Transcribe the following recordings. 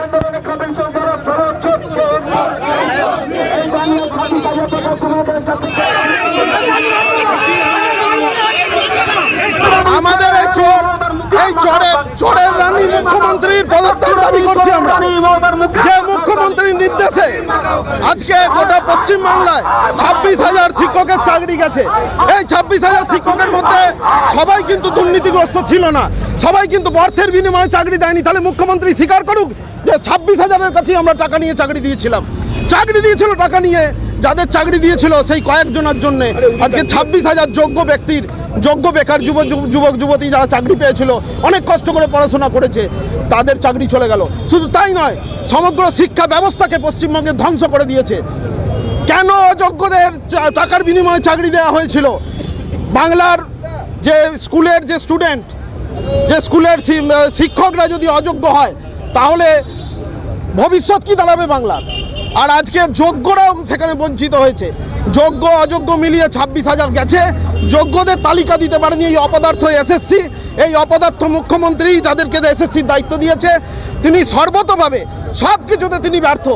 আন্দোলনে কমিশন যারা ফেরত চলছে এই বাংলা ফাঁসি কাজে থেকে তোমাদের সাথে আমাদের এই চোর এই চোরের চোরের রানী মুখ্যমন্ত্রীর পদত্যাগ দাবি করছি আমরা। যে মুখ্যমন্ত্রীর নির্দেশে আজকে গোটা পশ্চিম বাংলায় ছাব্বিশ হাজার শিক্ষকের চাকরি গেছে। এই ছাব্বিশ হাজার শিক্ষকের মধ্যে সবাই কিন্তু দুর্নীতিগ্রস্ত ছিল না। সবাই কিন্তু অর্থের বিনিময়ে চাকরি দেয়নি। তাহলে মুখ্যমন্ত্রী স্বীকার করুক যে ছাব্বিশ হাজারের কাছেই আমরা টাকা নিয়ে চাকরি দিয়েছিলাম। চাকরি দিয়েছিল টাকা নিয়ে যাদের চাকরি দিয়েছিল সেই কয়েকজনের জন্য আজকে ছাব্বিশ হাজার যোগ্য ব্যক্তির যোগ্য বেকার যুবক যুবক, যুবতী যারা চাকরি পেয়েছিল, অনেক কষ্ট করে পড়াশোনা করেছে, তাদের চাকরি চলে গেল। শুধু তাই নয়, সমগ্র শিক্ষা ব্যবস্থাকে পশ্চিমবঙ্গে ধ্বংস করে দিয়েছে। কেন অযোগ্যদের টাকার বিনিময়ে চাকরি দেওয়া হয়েছিল? বাংলার যে স্কুলের যে স্টুডেন্ট, যে স্কুলের শিক্ষকরা যদি অযোগ্য হয়, তাহলে ভবিষ্যৎ কি দাঁড়াবে বাংলার? আর আজকে যোগ্যরাও সেখানে বঞ্চিত হয়েছে। যোগ্য, অযোগ্য মিলিয়ে ছাব্বিশ হাজার গেছে। যোগ্যদের তালিকা দিতে পারেনি এই অপদার্থ এসএসসি। এই অপদার্থ মুখ্যমন্ত্রী যাদেরকে এসএসসির দায়িত্ব দিয়েছে, তিনি সর্বতভাবে সব কিছুতে তিনি ব্যর্থ।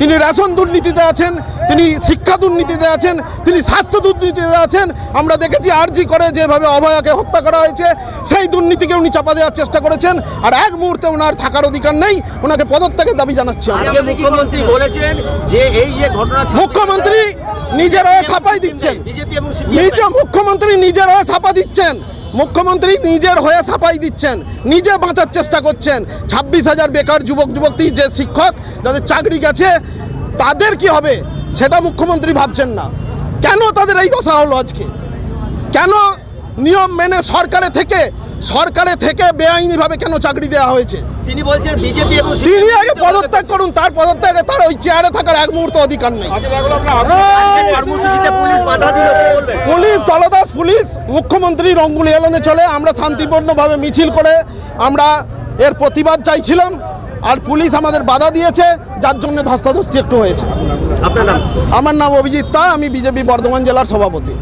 তিনি রেশন দুর্নীতিতে আছেন তিনি শিক্ষা দুর্নীতিতে আছেন তিনি স্বাস্থ্য দুর্নীতিতে আছেন। আমরা দেখেছি আরজি করে যেভাবে অভয়াকে হত্যা করা হয়েছে সেই দুর্নীতিকে উনি চাপা দেওয়ার চেষ্টা করেছেন। আর এক মুহূর্তে ওনার থাকার অধিকার নেই ওনাকে পদত্যাগের দাবি জানাচ্ছি। মুখ্যমন্ত্রী বলেছেন যে এই যে ঘটনা মুখ্যমন্ত্রী নিজের হয়ে ছাপাই দিচ্ছেন। মুখ্যমন্ত্রী নিজের হয়ে ছাপা দিচ্ছেন। মুখ্যমন্ত্রী নিজের হয়ে ছাপাই দিচ্ছেন নিজে বাঁচার চেষ্টা করছেন। ছাব্বিশ হাজার বেকার যুবক যুবতী যে শিক্ষক যাদের চাকরি গেছে তাদের কি হবে? সেটা মুখ্যমন্ত্রী ভাবছেন না। কেন তাদের এই দশা হলো আজকে? কেন নিয়ম মেনে সরকারে থেকে সরকারে থেকে বেআইনিভাবে কেন চাকরি দেওয়া হয়েছে? তিনি বলছেন বিজেপি এবং তিনি আগে পদত্যাগ করুন তার পদত্যাগে তার ওই চেয়ারে থাকার এক মুহূর্ত অধিকার নেই। পুলিশ বাধা দিল কি বলবেন পুলিশ দলদাস পুলিশ মুখ্যমন্ত্রী রঙ্গুলি এলনে চলে। আমরা শান্তিপূর্ণভাবে মিছিল করে আমরা এর প্রতিবাদ চাইছিলাম আর পুলিশ আমাদের বাধা দিয়েছে যার জন্য ধস্তাধস্তি একটু হয়েছে। আমার নাম অভিজিৎ তা আমি বিজেপি বর্ধমান জেলার সভাপতি।